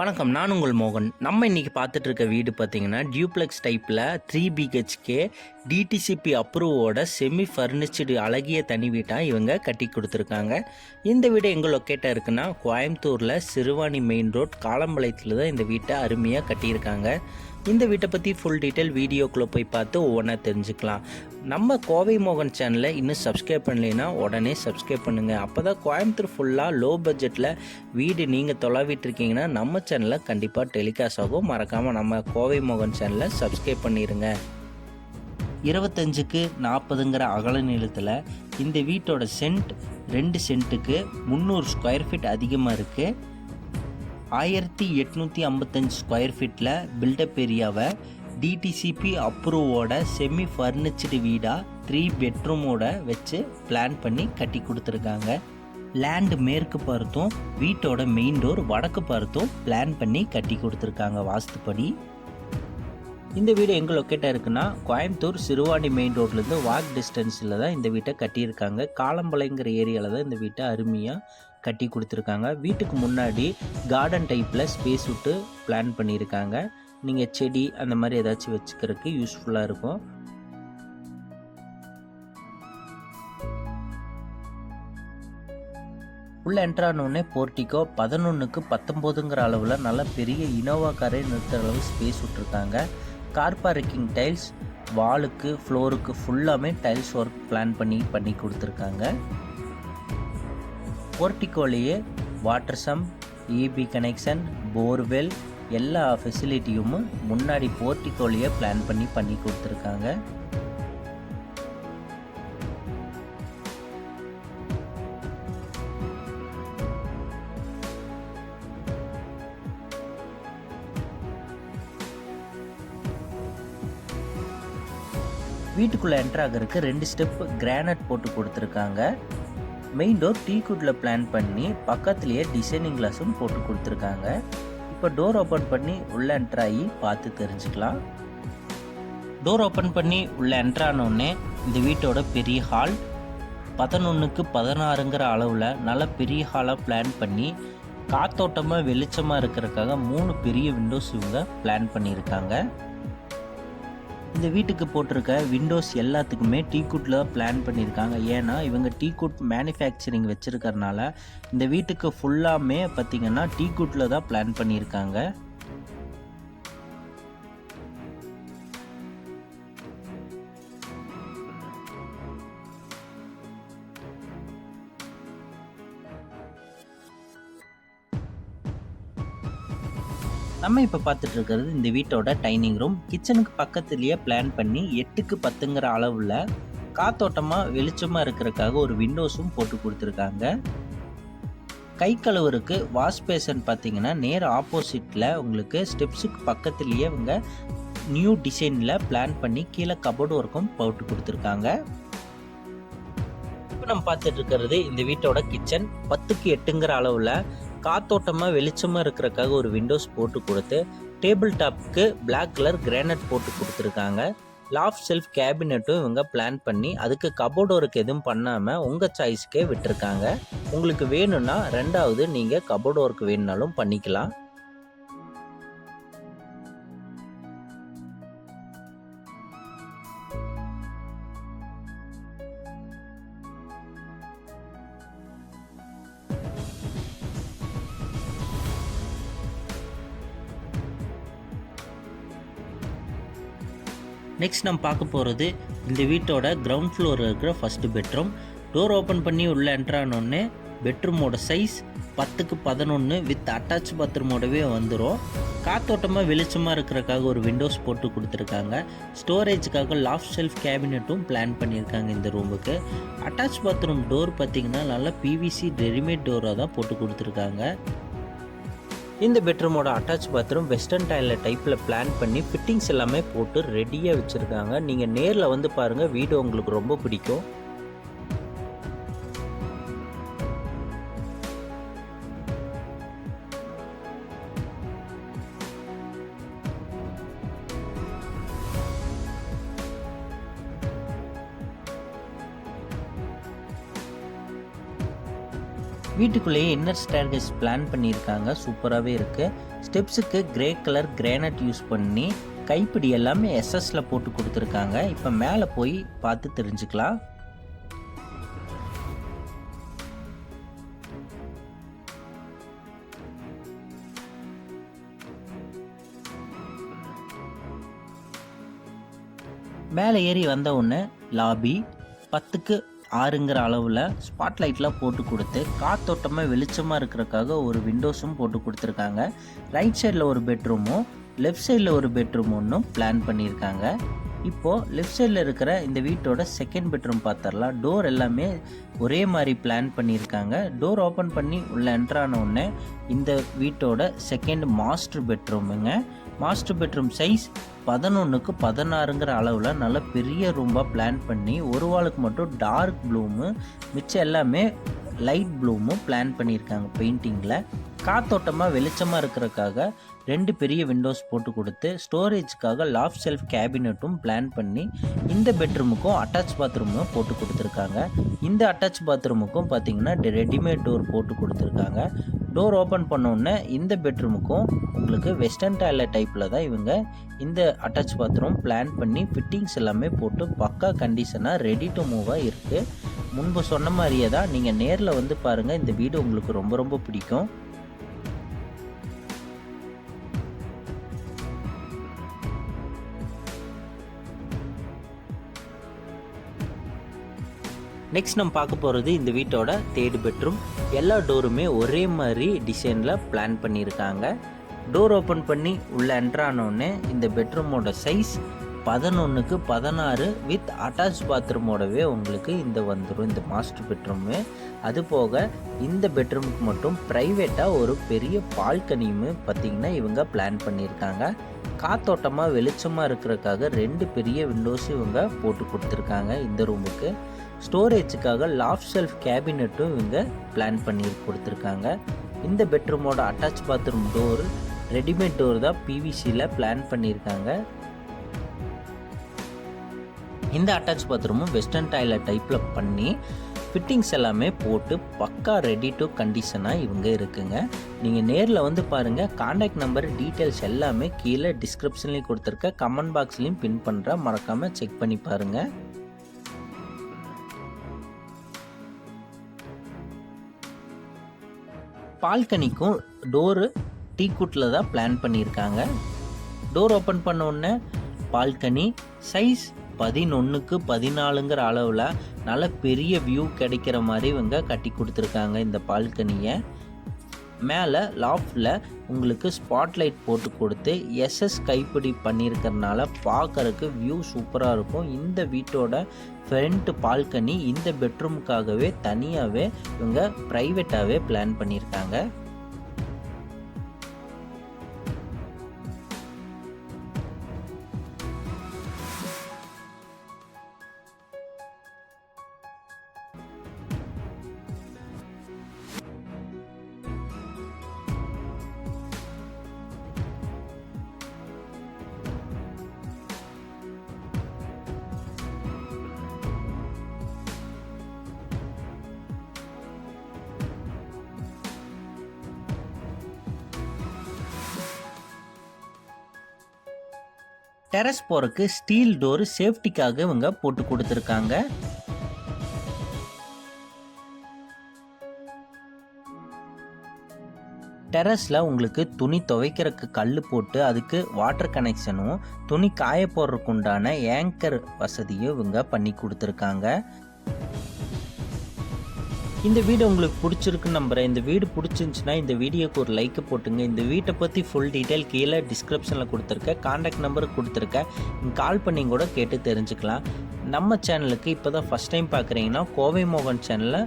வணக்கம் நான் உங்கள் மோகன். நம்ம இன்னைக்கு பார்த்துட்டு இருக்க வீடு பார்த்தீங்கன்னா டியூப்ளெக்ஸ் டைப்பில் த்ரீ பிஹெச்கே டிடிசிபி அப்ரூவோட செமி ஃபர்னிச்சர்டு அழகிய தனி வீட்டாக இவங்க கட்டி கொடுத்துருக்காங்க. இந்த வீடு எங்கே லொக்கேட்டாக இருக்குன்னா கோயம்புத்தூரில் சிறுவாணி மெயின் ரோட் காலம்பாளையத்தில் தான் இந்த வீட்டை அருமையாக கட்டியிருக்காங்க. இந்த வீட்டை பற்றி ஃபுல் டீட்டெயில் வீடியோக்குள்ளே போய் பார்த்து ஒவ்வொன்றா தெரிஞ்சுக்கலாம். நம்ம கோவை மோகன் சேனலை இன்னும் சப்ஸ்கிரைப் பண்ணலைன்னா உடனே சப்ஸ்கிரைப் பண்ணுங்கள் அப்போ தான் கோயம்புத்தூர் ஃபுல்லாக லோ பட்ஜெட்டில் வீடு நீங்கள் தொலைவிட்டு இருக்கீங்கன்னா நம்ம சேனலில் கண்டிப்பாக டெலிகாஸ்ட் ஆகும். மறக்காமல் நம்ம கோவை மோகன் சேனலை சப்ஸ்கிரைப் பண்ணிடுங்க இருபத்தஞ்சுக்கு நாற்பதுங்கிற அகல நீளத்தில் இந்த வீட்டோட சென்ட் ரெண்டு சென்ட்டுக்கு முந்நூறு ஸ்கொயர் ஃபீட் அதிகமாக இருக்குது ஆயிரத்தி எட்நூற்றி ஐம்பத்தஞ்சு ஸ்கொயர் ஃபீட்டில் பில்டப் ஏரியாவை டிடிசிபி அப்ரூவோட செமி ஃபர்னிச்சர்டு வீடாக த்ரீ பெட்ரூமோட வச்சு பிளான் பண்ணி கட்டி கொடுத்துருக்காங்க. லேண்டு மேற்கு பார்த்தும் வீட்டோட மெயின் டோர் வடக்கு பார்த்தும் பிளான் பண்ணி கட்டி கொடுத்துருக்காங்க வாஸ்துப்படி. இந்த வீடு எங்கே லொக்கேட்டாக இருக்குன்னா கோயம்புத்தூர் சிறுவாணி மெயின் ரோட்லேருந்து வாக் டிஸ்டன்ஸில் தான் இந்த வீட்டை கட்டியிருக்காங்க. காலம்பலைங்கிற ஏரியாவில் தான் இந்த வீட்டை அருமையாக கட்டி கொடுத்துருக்காங்க. வீட்டுக்கு முன்னாடி கார்டன் டைப்பில் ஸ்பேஸ் விட்டு பிளான் பண்ணியிருக்காங்க நீங்கள் செடி அந்த மாதிரி ஏதாச்சும் வச்சுக்கிறதுக்கு யூஸ்ஃபுல்லாக இருக்கும். உள்ள என்ட்ரானோடனே போர்ட்டிக்கோ பதினொன்றுக்கு பத்தொம்போதுங்கிற அளவில் நல்ல பெரிய இனோவா காரே நிறுத்துற அளவு ஸ்பேஸ் விட்ருக்காங்க கார் பார்க்கிங் டைல்ஸ் வாலுக்கு ஃப்ளோருக்கு ஃபுல்லாமே டைல்ஸ் ஒர்க் பிளான் பண்ணி பண்ணி கொடுத்துருக்காங்க. போர்ட்டிக்கோலேயே water sump EB connection borewell எல்லா ஃபெசிலிட்டியும் முன்னாடி போர்ட்டிக்கோலேயே பிளான் பண்ணி பண்ணி கொடுத்துருக்காங்க. வீட்டுக்குள்ளே என்ட்ராகிறதுக்கு ரெண்டு ஸ்டெப் கிரானைட் போட்டு கொடுத்துருக்காங்க. மெயின் டோர் டீ குட்டில் பிளான் பண்ணி பக்கத்துலேயே டிசைனிங் கிளாஸும் போட்டு கொடுத்துருக்காங்க. இப்போ டோர் ஓப்பன் பண்ணி உள்ளே என்ட்ரு ஆகி பார்த்து தெரிஞ்சுக்கலாம். டோர் ஓப்பன் பண்ணி உள்ளே என்ட்ரு ஆனோடனே இந்த வீட்டோட பெரிய ஹால் பதினொன்றுக்கு பதினாறுங்கிற அளவில் நல்ல பெரிய ஹாலாக பிளான் பண்ணி காத்தோட்டமாக வெளிச்சமாக இருக்கிறதுக்காக மூணு பெரிய விண்டோஸ் இவங்க பிளான் பண்ணியிருக்காங்க. இந்த வீட்டுக்கு போட்டிருக்க விண்டோஸ் எல்லாத்துக்குமே டீ குட்டில் பிளான் பண்ணியிருக்காங்க. ஏன்னா இவங்க டீ குட் மேனுஃபேக்சரிங் வச்சுருக்கறனால இந்த வீட்டுக்கு ஃபுல்லாமே பார்த்திங்கன்னா டீ குட்டில் தான் பிளான் பண்ணியிருக்காங்க. நம்ம இப்போ பார்த்துட்டு இருக்கிறது இந்த வீட்டோட டைனிங் ரூம் கிச்சனுக்கு பக்கத்துலேயே பிளான் பண்ணி எட்டுக்கு பத்துங்கிற அளவில் காத்தோட்டமாக வெளிச்சமாக இருக்கிறதுக்காக ஒரு விண்டோஸும் போட்டு கொடுத்துருக்காங்க. கை கழுவுறதுக்கு வாஷ் பேசன் பார்த்தீங்கன்னா நேர் ஆப்போசிட்டில் உங்களுக்கு ஸ்டெப்ஸுக்கு பக்கத்துலேயே இவங்க நியூ டிசைனில் பிளான் பண்ணி கீழே கபோர்டு ஒர்க்கும் போட்டு கொடுத்துருக்காங்க. இப்போ நம்ம பார்த்துட்டு இருக்கிறது இந்த வீட்டோட கிச்சன் பத்துக்கு எட்டுங்கிற அளவில் காத்தோட்டமாக வெளிச்சமாக இருக்கிறக்காக ஒரு விண்டோஸ் போட்டு கொடுத்து டேபிள் டாப்க்கு பிளாக் கலர் கிரானைட் போட்டு கொடுத்துருக்காங்க. லாஃப்ட் செல்ஃப் கேபினெட்டும் இவங்க பிளான் பண்ணி அதுக்கு கபோர்டு ஒர்க் எதுவும் பண்ணாமல் உங்கள் சாய்ஸ்க்கே விட்டுருக்காங்க. உங்களுக்கு வேணும்னா ரெண்டாவது நீங்கள் கபோர்டு ஒர்க் வேணுனாலும் பண்ணிக்கலாம். நெக்ஸ்ட் நம்ம பார்க்க போகிறது இந்த வீட்டோட கிரவுண்ட் ஃப்ளோர் இருக்கிற ஃபஸ்ட்டு பெட்ரூம் டோர் ஓப்பன் பண்ணி உள்ளே என்ட்ரானோடனே பெட்ரூமோட சைஸ் பத்துக்கு பதினொன்று வித் அட்டாச் பாத்ரூமோடவே வந்துடும் காத்தோட்டமாக வெளிச்சமாக இருக்கிறக்காக ஒரு விண்டோஸ் போட்டு கொடுத்துருக்காங்க. ஸ்டோரேஜுக்காக லாஃப்ட் ஷெல்ஃப் கேபினெட்டும் பிளான் பண்ணியிருக்காங்க இந்த ரூமுக்கு அட்டாச் பாத்ரூம் டோர் பார்த்திங்கன்னா நல்லா பிவிசி ரெடிமேட் டோராக தான் போட்டு கொடுத்துருக்காங்க. இந்த பெட்ரூமோட அட்டாச் பாத்ரூம் வெஸ்டர்ன் டைலில் டைப்பில் பிளான் பண்ணி ஃபிட்டிங்ஸ் எல்லாமே போட்டு ரெடியாக வச்சுருக்காங்க. நீங்கள் நேரில் வந்து பாருங்கள் வீடு உங்களுக்கு ரொம்ப பிடிக்கும். வீட்டுக்குள்ளேயே இன்னர் ஸ்டேர்கேஸ் பிளான் பண்ணியிருக்காங்க. சூப்பராகவே இருக்குது ஸ்டெப்ஸுக்கு கிரே கலர் கிரானைட் யூஸ் பண்ணி கைப்பிடி எல்லாமே எஸ்எஸ்ல போட்டு கொடுத்துருக்காங்க. இப்போ மேலே போய் பார்த்து தெரிஞ்சுக்கலாம். மேலே ஏறி வந்த உடனே லாபி பத்துக்கு ஆறுங்கிற அளவில் ஸ்பாட்லைட்லாம் போட்டு கொடுத்து காத்தோட்டமாக வெளிச்சமாக இருக்கிறக்காக ஒரு விண்டோஸும் போட்டு கொடுத்துருக்காங்க. ரைட் சைடில் ஒரு பெட்ரூமும் லெஃப்ட் சைடில் ஒரு பெட்ரூம் ஒன்றும் பிளான் பண்ணியிருக்காங்க. இப்போது லெஃப்ட் சைடில் இருக்கிற இந்த வீட்டோட செகண்ட் பெட்ரூம் பார்த்துடலாம் டோர் எல்லாமே ஒரே மாதிரி பிளான் பண்ணியிருக்காங்க. டோர் ஓப்பன் பண்ணி உள்ளே என்ட்ரான உடனே இந்த வீட்டோட செகண்ட் மாஸ்டர் பெட்ரூமுங்க மாஸ்டர் பெட்ரூம் சைஸ் பதினொன்றுக்கு பதினாறுங்கிற அளவில் நல்ல பெரிய ரூமாக பிளான் பண்ணி ஒரு வாளுக்கு மட்டும் டார்க் ப்ளூமு மிச்சம் எல்லாமே லைட் ப்ளூமும் பிளான் பண்ணியிருக்காங்க பெயிண்டிங்கில் காத்தோட்டமாக வெளிச்சமாக இருக்கிறதுக்காக ரெண்டு பெரிய விண்டோஸ் போட்டு கொடுத்து ஸ்டோரேஜுக்காக லாஃப் செல்ஃப் கேபினட்டும் பிளான் பண்ணி இந்த பெட்ரூமுக்கும் அட்டாச் பாத்ரூமும் போட்டு கொடுத்துருக்காங்க. இந்த அட்டாச் பாத்ரூமுக்கும் பார்த்தீங்கன்னா ரெடிமேட் டோர் போட்டு கொடுத்துருக்காங்க. டோர் ஓப்பன் பண்ணோடனே இந்த பெட்ரூமுக்கும் உங்களுக்கு வெஸ்டர்ன் டாய்லெட் டைப்பில் தான் இவங்க இந்த அட்டாச் பாத்ரூம் பிளான் பண்ணி ஃபிட்டிங்ஸ் எல்லாமே போட்டு பக்கா கண்டிஷனாக ரெடி டு மூவாக இருக்குது முன்பு சொன்ன மாதிரியே தான் நீங்கள் நேரில் வந்து பாருங்கள் இந்த வீடு உங்களுக்கு ரொம்ப ரொம்ப பிடிக்கும். நெக்ஸ்ட் நம்ம பார்க்க போகிறது இந்த வீட்டோட தேர்டு பெட்ரூம் எல்லா டோருமே ஒரே மாதிரி டிசைனில் பிளான் பண்ணியிருக்காங்க. டோர் ஓப்பன் பண்ணி உள்ளே என்ட்ரானோடனே இந்த பெட்ரூமோட சைஸ் பதினொன்றுக்கு பதினாறு வித் அட்டாச் பாத்ரூமோடவே உங்களுக்கு இந்த வந்துடும் இந்த மாஸ்டர் பெட்ரூமு அது போக இந்த பெட்ரூமுக்கு மட்டும் ப்ரைவேட்டாக ஒரு பெரிய பால்கனியுமே பார்த்திங்கன்னா இவங்க பிளான் பண்ணியிருக்காங்க. காத்தோட்டமாக வெளிச்சமாக இருக்கிறதுக்காக ரெண்டு பெரிய விண்டோஸ் இவங்க போட்டு கொடுத்துருக்காங்க இந்த ரூமுக்கு ஸ்டோரேஜுக்காக லாஃப் ஷெல்ஃப் கேபினட்டும் இவங்க பிளான் பண்ணி கொடுத்துருக்காங்க. இந்த பெட்ரூமோட attach bathroom door readymade door தான் பிவிசியில் பிளான் பண்ணியிருக்காங்க. இந்த அட்டாச் பாத்ரூமும் வெஸ்டர்ன் டாய்லெட் டைப்பில் பண்ணி ஃபிட்டிங்ஸ் எல்லாமே போட்டு பக்கா ரெடி டு கண்டிஷனாக இவங்க இருக்குங்க. நீங்கள் நேரில் வந்து பாருங்கள் காண்டாக்ட் நம்பர் டீட்டெயில்ஸ் எல்லாமே கீழே டிஸ்கிரிப்ஷன்லேயும் கொடுத்துருக்க கமெண்ட் பாக்ஸ்லேயும் பின் பண்ணுற மறக்காமல் செக் பண்ணி பாருங்கள் பால்கனிக்கும் டோரு டீக்குட்டில் தான் பிளான் பண்ணியிருக்காங்க. டோர் ஓப்பன் பண்ண உடனே பால்கனி சைஸ் பதினொன்றுக்கு பதினாலுங்கிற அளவில் நல்ல பெரிய வியூ கிடைக்கிற மாதிரி இவங்க கட்டி கொடுத்துருக்காங்க இந்த பால்கனியை. மேலே லாஃப்டில் உங்களுக்கு ஸ்பாட்லைட் போட்டு கொடுத்து எஸ்எஸ் கைப்பிடி பண்ணியிருக்கிறதுனால பார்க்குறக்கு வியூ சூப்பராக இருக்கும். இந்த வீட்டோட ஃப்ரண்ட் பால்கனி இந்த பெட்ரூமுக்காகவே தனியாகவே இவங்க ப்ரைவேட்டாகவே பிளான் பண்ணியிருக்காங்க டெரஸ் போகிறக்கு ஸ்டீல் டோர் சேஃப்டிக்காக இவங்க போட்டு கொடுத்துருக்காங்க. டெரஸில் உங்களுக்கு துணி துவைக்கிறதுக்கு கல் போட்டு அதுக்கு வாட்டர் கனெக்ஷனும் துணி காய போடுறதுக்கு உண்டான ஏங்கர் வசதியும் இவங்க பண்ணி கொடுத்துருக்காங்க. இந்த வீடு உங்களுக்கு பிடிச்சிருக்குன்னு நம்புகிறேன் இந்த வீடு பிடிச்சிருந்துச்சுன்னா இந்த வீடியோக்கு ஒரு லைக் போட்டுங்க. இந்த வீட்டை பற்றி ஃபுல் டீட்டெயில் கீழே டிஸ்கிரிப்ஷனில் கொடுத்துருக்கேன். காண்டாக்ட் நம்பர் கொடுத்துருக்கேன். கால் பண்ணி கூட கேட்டு தெரிஞ்சுக்கலாம். நம்ம சேனலுக்கு இப்போ தான் ஃபஸ்ட் டைம் பார்க்குறீங்கன்னா கோவை மோகன் சேனலை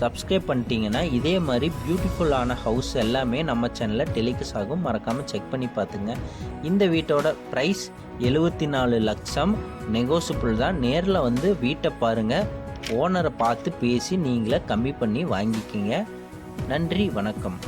சப்ஸ்கிரைப் பண்ணிட்டீங்கன்னா இதே மாதிரி பியூட்டிஃபுல்லான ஹவுஸ் எல்லாமே நம்ம சேனலில் டெலிகஸ் ஆகும். மறக்காமல் செக் பண்ணி பார்த்துங்க. இந்த வீட்டோட ப்ரைஸ் எழுபத்தி நாலு லட்சம். நெகோசிபிள் தான். நேரில் வந்து வீட்டை பாருங்கள் ஓனரை பார்த்து பேசி நீங்களே கம்மி பண்ணி வாங்கிக்கிங்க. நன்றி வணக்கம்.